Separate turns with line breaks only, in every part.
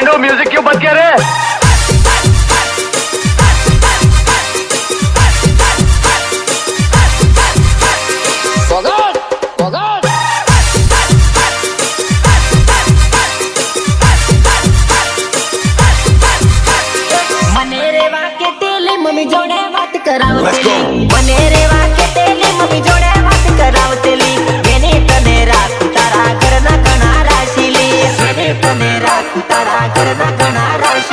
गांडो music क्यों बंद कर रे? हैं
Let's go. जोड़े बात कराओ।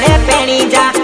જોડે પેણી જા